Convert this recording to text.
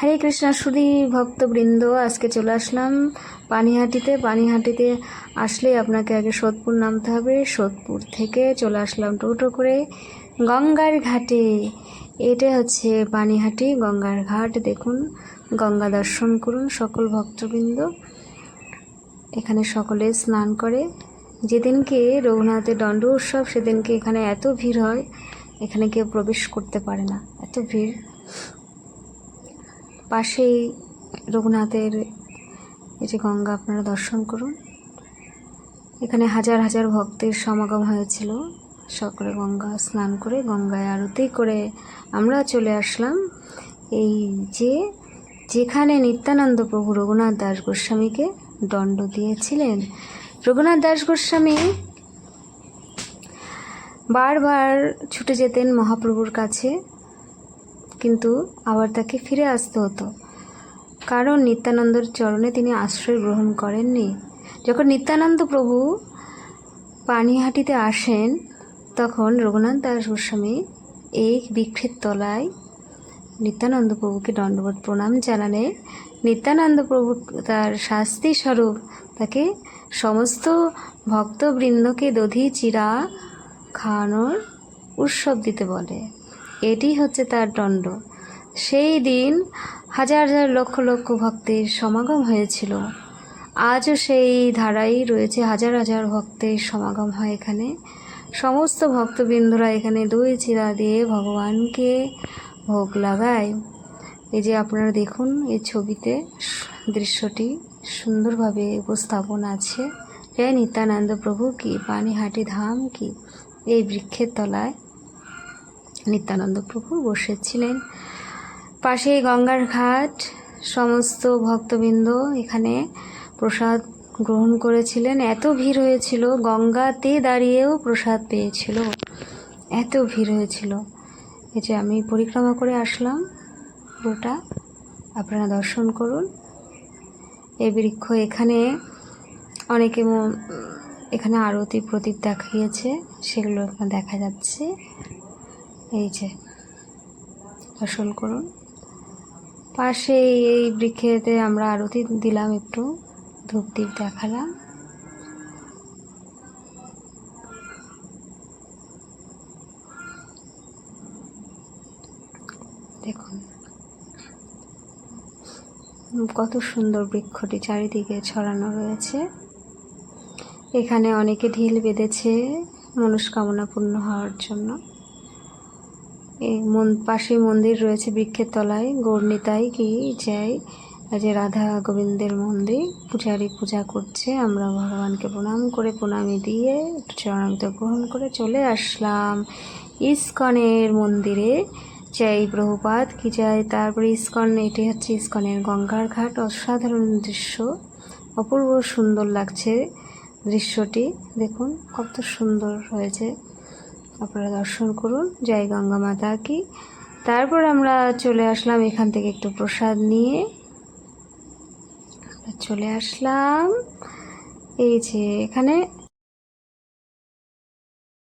হরে কৃষ্ণা, সুধী ভক্তবৃন্দ, আজকে চলে আসলাম পানিহাটিতে। পানিহাটিতে আসলে আপনাকে আগে সোদপুর নামতে হবে। সোদপুর থেকে চলে আসলাম টোটো করে গঙ্গার ঘাটে। এটা হচ্ছে পানিহাটি গঙ্গার ঘাট, দেখুন। গঙ্গা দর্শন করুন সকল ভক্তবৃন্দ। এখানে সকলে স্নান করে। যেদিনকে রঘুনাথের দণ্ড উৎসব, সেদিনকে এখানে এত ভিড় হয়, এখানে কেউ প্রবেশ করতে পারে না। এত ভিড়। পাশেই রঘুনাথের এই যে গঙ্গা, আপনারা দর্শন করুন। এখানে হাজার হাজার ভক্তের সমাগম হয়েছিল। সকলে গঙ্গা স্নান করে, গঙ্গায় আরতি করে আমরা চলে আসলাম। এই যে যেখানে নিত্যানন্দ প্রভু রঘুনাথ দাস গোস্বামীকে দণ্ড দিয়েছিলেন, রঘুনাথ দাস গোস্বামী বারবার ছুটে যেতেন মহাপ্রভুর কাছে। কিন্তু আবার তাকে ফিরে আসতে হতো। কারণ নিত্যানন্দর চরণে তিনি আশ্রয় গ্রহণ করেননি। যখন নিত্যানন্দ প্রভু পানিহাটিতে আসেন, তখন রঘুনাথ দাস গোস্বামী এই বৃক্ষের তলায় নিত্যানন্দ প্রভুকে দণ্ডবোধ প্রণাম জানালে। নিত্যানন্দ প্রভু তার শাস্তি স্বরূপ তাকে সমস্ত ভক্তবৃন্দকে দধি চিরা খাওয়ানোর উৎসব দিতে বলে। এটি হচ্ছে তার দণ্ড। সেই দিন হাজার হাজার লক্ষ লক্ষ ভক্তের সমাগম হয়েছিল। আজও সেই ধারাই রয়েছে হাজার হাজার ভক্তের সমাগম হয় এখানে। সমস্ত ভক্তবৃন্দরা এখানে দই চিরা দিয়ে ভগবানকে ভোগ লাগায়। এই যে আপনারা দেখুন, এই ছবিতে দৃশ্যটি সুন্দরভাবে উপস্থাপন আছে। জয় নিত্যানন্দ প্রভু কি পানিহাটি ধাম কি? এই বৃক্ষের তলায় নিত্যানন্দ প্রভু বসেছিলেন। পাশে গঙ্গার ঘাট, সমস্ত ভক্তবৃন্দ এখানে প্রসাদ গ্রহণ করেছিলেন। এত ভিড় হয়েছিল, গঙ্গাতে দাঁড়িয়েও প্রসাদ পেয়েছিল। এত ভিড় হয়েছিল। এই যে আমি পরিক্রমা করে আসলাম, পুরোটা। আপনারা দর্শন করুন। এই বৃক্ষ এখানে অনেকে এখানে আরতি প্রদীপ দেখিয়েছে, সেগুলো দেখা যাচ্ছে। এই যে দর্শন করুন। পাশে এই বৃক্ষেতে আমরা আরতি দিলাম একটু, ধূপ দ্বীপ দেখালাম। দেখুন, কত সুন্দর বৃক্ষটি চারিদিকে ছড়ানো রয়েছে। এখানে অনেকে ঢিল বেঁধেছে মনস্কামনা পূর্ণ হওয়ার জন্য। এই মন পাশে মন্দির রয়েছে বৃক্ষের তলায়। গৌরনিতাই কি যাই যে রাধা গোবিন্দের মন্দির, পূজারী পূজা করছে। আমরা ভগবানকে প্রণাম করে, প্রণামী দিয়ে একটু গ্রহণ করে চলে আসলাম ইস্কনের মন্দিরে। যাই প্রভুপাত কি যায় তারপরে ইস্কন, এটি হচ্ছে ইস্কনের গঙ্গার ঘাট। অসাধারণ দৃশ্য, অপূর্ব সুন্দর লাগছে দৃশ্যটি। দেখুন, কত সুন্দর হয়েছে। আপনারা দর্শন করুন। জয় গঙ্গা মাতা কি। তারপর আমরা চলে আসলাম এখান থেকে একটু প্রসাদ নিয়ে। চলে আসলাম। এই যে এখানে